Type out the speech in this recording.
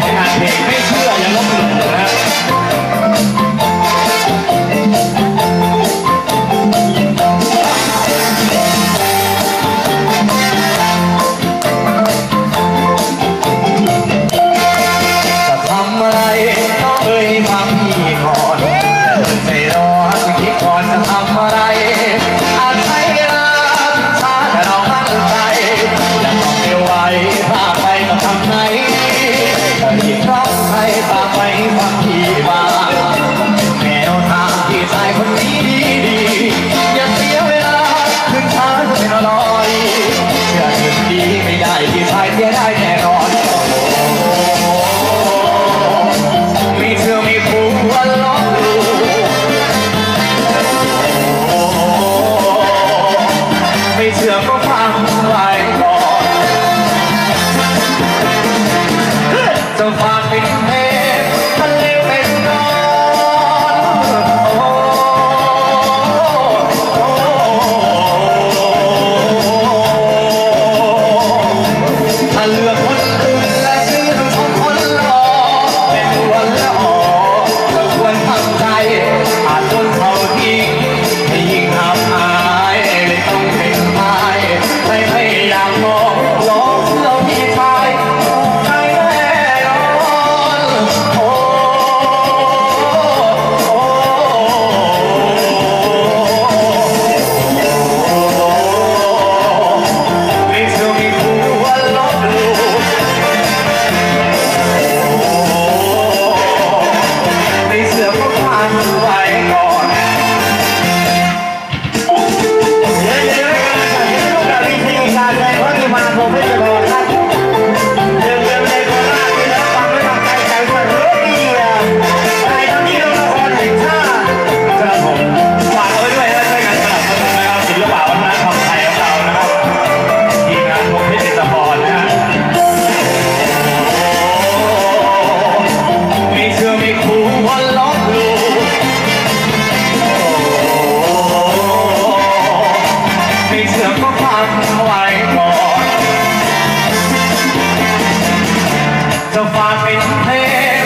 Amen. ตาไปบางทีมา ชือก็พันไว้ก่อนจะฝากเป็นเพลง